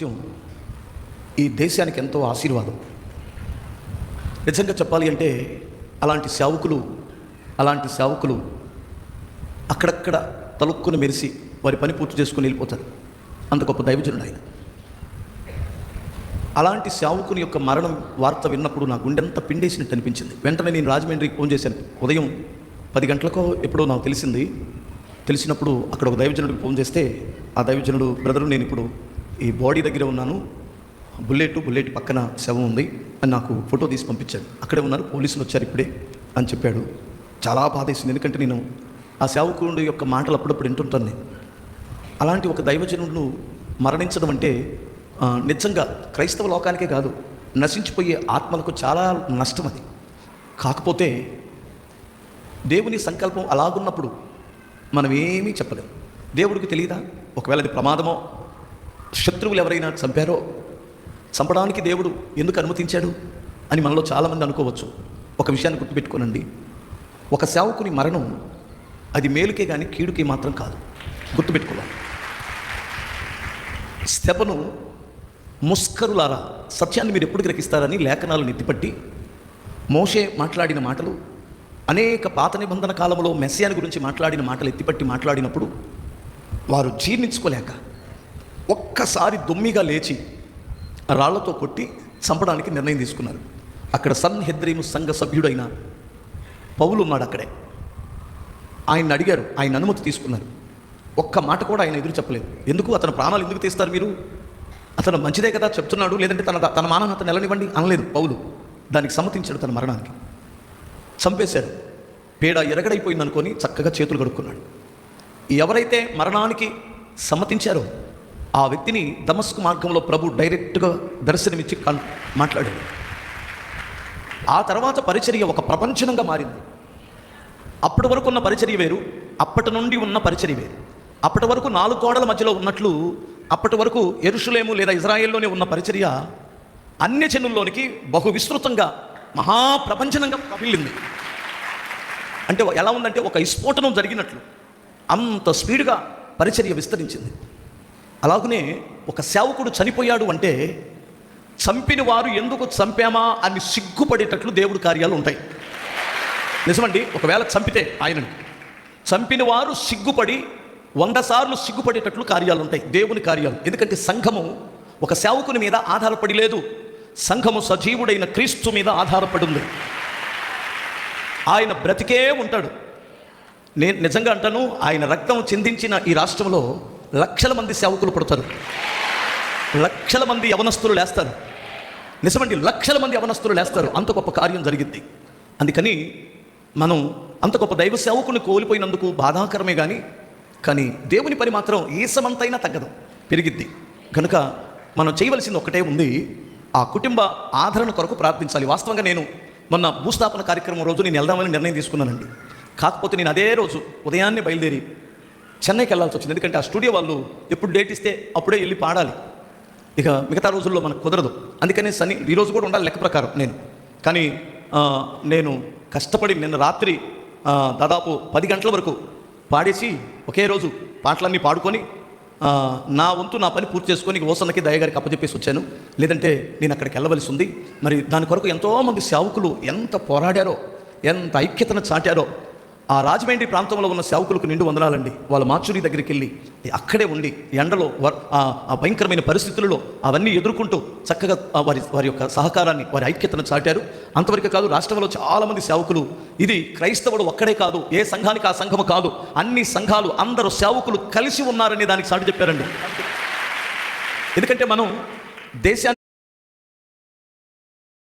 విషయం ఈ దేశానికి ఎంతో ఆశీర్వాదం. నిజంగా చెప్పాలి అంటే అలాంటి సేవకులు అలాంటి సేవకులు అక్కడక్కడ తలుక్కుని మెరిసి వారి పని పూర్తి చేసుకుని వెళ్ళిపోతారు. అంత గొప్ప దైవజనుడు ఆయన. అలాంటి సేవకుని యొక్క మరణం వార్త విన్నప్పుడు నా గుండెంత పిండేసినట్టు అనిపించింది. వెంటనే నేను రాజమండ్రికి ఫోన్ చేశాను. ఉదయం పది గంటలకో ఎప్పుడో నాకు తెలిసింది. తెలిసినప్పుడు అక్కడ ఒక దైవజనుడికి ఫోన్ చేస్తే ఆ దైవజనుడు బ్రదరు నేను ఇప్పుడు ఈ బాడీ దగ్గర ఉన్నాను. బుల్లెట్ బుల్లెట్ పక్కన శవం ఉంది. అని నాకు ఫోటో తీసి పంపించాడు అక్కడే ఉన్నారు. పోలీసులు వచ్చారు ఇప్పుడే అని చెప్పాడు. చాలా బాధేసింది ఎందుకంటే నేను ఆ సేవకుడు యొక్క మాటలు అప్పుడప్పుడు వింటుంటాను నేను. అలాంటి ఒక దైవజనుడు మరణించడం అంటే నిజంగా క్రైస్తవ లోకానికే కాదు నశించిపోయే ఆత్మలకు చాలా నష్టం అది. కాకపోతే దేవుని సంకల్పం అలాగున్నప్పుడు మనం ఏమీ చెప్పలేం. దేవుడికి తెలియదా ఒకవేళ అది ప్రమాదమో శత్రువులు ఎవరైనా చంపారో చంపడానికి దేవుడు ఎందుకు అనుమతించాడు అని మనలో చాలామంది అనుకోవచ్చు. ఒక విషయాన్ని గుర్తుపెట్టుకోనండి. ఒక సేవకుని మరణం అది మేలుకే కానీ కీడుకి మాత్రం కాదు. గుర్తుపెట్టుకోవాలి. స్తెపను ముస్కరులారా సత్యాన్ని మీరు ఎప్పుడు గ్రహిస్తారని లేఖనాలు నెత్తిపట్టి మోషే మాట్లాడిన మాటలు అనేక పాత నిబంధన కాలంలో మెస్సియాని గురించి మాట్లాడిన మాటలు ఎత్తిపట్టి మాట్లాడినప్పుడు వారు జీర్ణించుకోలేక ఒక్కసారి దుమ్మిగా లేచి రాళ్ళతో కొట్టి చంపడానికి నిర్ణయం తీసుకున్నారు. అక్కడ సన్ హెద్రీము సంఘ సభ్యుడైన పౌలు ఉన్నాడు అక్కడే. ఆయన అడిగారు ఆయన అనుమతి తీసుకున్నారు. ఒక్క మాట కూడా ఆయన ఎదురు చెప్పలేదు. ఎందుకు? అతని ప్రాణాలు ఎందుకు తీస్తారు మీరు? అతను మంచిదే కదా చెప్తున్నాడు లేదంటే తన తన మానాన్ని అతను నెలనివ్వండి అనలేదు పౌలు. దానికి సమ్మతించాడు తన మరణానికి. చంపేశారు. పేడ ఎరగడైపోయింది అనుకొని చక్కగా చేతులు కడుక్కున్నాడు. ఎవరైతే మరణానికి సమ్మతించారో ఆ వ్యక్తిని దమస్కు మార్గంలో ప్రభు డైరెక్ట్గా దర్శనమిచ్చి కన్ మాట్లాడాడు. ఆ తర్వాత పరిచర్య ఒక ప్రపంచనంగా మారింది. అప్పటి వరకు ఉన్న పరిచర్య వేరు అప్పటి నుండి ఉన్న పరిచర్య వేరు. అప్పటి వరకు నాలుగు గోడల మధ్యలో ఉన్నట్లు అప్పటి వరకు ఎరుషులేము లేదా ఇజ్రాయెల్లోనే ఉన్న పరిచర్య అన్య జనుల్లోనికి బహు విస్తృతంగా మహాప్రపంచనంగా ప్రబిల్లింది. అంటే ఎలా ఉందంటే ఒక విస్ఫోటనం జరిగినట్లు అంత స్పీడ్గా పరిచర్య విస్తరించింది. అలాగనే ఒక సేవకుడు చనిపోయాడు అంటే చంపిన వారు ఎందుకు చంపామా అని సిగ్గుపడేటట్లు దేవుడి కార్యాలు ఉంటాయి. నిజమండి? ఒకవేళ చంపితే ఆయనను. చంపిన వారు సిగ్గుపడి వంద సార్లు సిగ్గుపడేటట్లు కార్యాలు ఉంటాయి. దేవుని కార్యాలు. ఎందుకంటే సంఘము ఒక సేవకుని మీద ఆధారపడి లేదు. సంఘము సజీవుడైన క్రీస్తు మీద ఆధారపడి ఉంది. ఆయన బ్రతికే ఉంటాడు. నేను నిజంగా అంటాను ఆయన రక్తం చిందించిన ఈ రాష్ట్రంలో లక్షల మంది సేవకులు పుడతారు. లక్షల మంది యవనస్తులు లేస్తారు. నిజమండి లక్షల మంది యవనస్తులు లేస్తారు. అంత గొప్ప కార్యం జరిగింది. అందుకని మనం అంత గొప్ప దైవ సేవకుని కోల్పోయినందుకు బాధాకరమే కానీ కానీ దేవుని పని మాత్రం ఈసమంతైనా తగ్గదు పెరిగిద్ది. కనుక మనం చేయవలసింది ఒకటే ఉంది ఆ కుటుంబ ఆదరణ కొరకు ప్రార్థించాలి. వాస్తవంగా నేను మొన్న భూస్థాపన కార్యక్రమం రోజు నేను వెళ్దామని నిర్ణయం తీసుకున్నానండి. కాకపోతే నేను అదే రోజు ఉదయాన్నే బయలుదేరి చెన్నైకి వెళ్ళాల్సి వచ్చింది. ఎందుకంటే ఆ స్టూడియో వాళ్ళు ఎప్పుడు డేట్ ఇస్తే అప్పుడే వెళ్ళి పాడాలి. ఇక మిగతా రోజుల్లో మనకు కుదరదు. అందుకని సని ఈరోజు కూడా ఉండాలి లెక్క ప్రకారం నేను. కానీ నేను కష్టపడి నిన్న రాత్రి దాదాపు పది గంటల వరకు పాడేసి ఒకే రోజు పాటలన్నీ పాడుకొని నా వంతు నా పని పూర్తి చేసుకొని ఓసన్నకి దయగారికి అప్పచెప్పేసి వచ్చాను. లేదంటే నేను అక్కడికి వెళ్ళవలసి ఉంది. మరి దాని కొరకు ఎంతోమంది సేవకులు ఎంత పోరాడారో ఎంత ఐక్యతను చాటారో ఆ రాజమండ్రి ప్రాంతంలో ఉన్న సేవకులకు నిండు వందనాలండి. వాళ్ళ మాచురి దగ్గరికి వెళ్ళి అక్కడే ఉండి ఎండలో ఆ భయంకరమైన పరిస్థితులలో అవన్నీ ఎదుర్కొంటూ చక్కగా వారి వారి యొక్క సహకారాన్ని వారి ఐక్యతను చాటారు. అంతవరకు కాదు రాష్ట్రంలో చాలామంది సేవకులు ఇది క్రైస్తవుడు ఒక్కడే కాదు ఏ సంఘానికి ఆ సంఘము కాదు అన్ని సంఘాలు అందరూ సేవకులు కలిసి ఉన్నారని దానికి సాటి చెప్పారండి. ఎందుకంటే మనం దేశాన్ని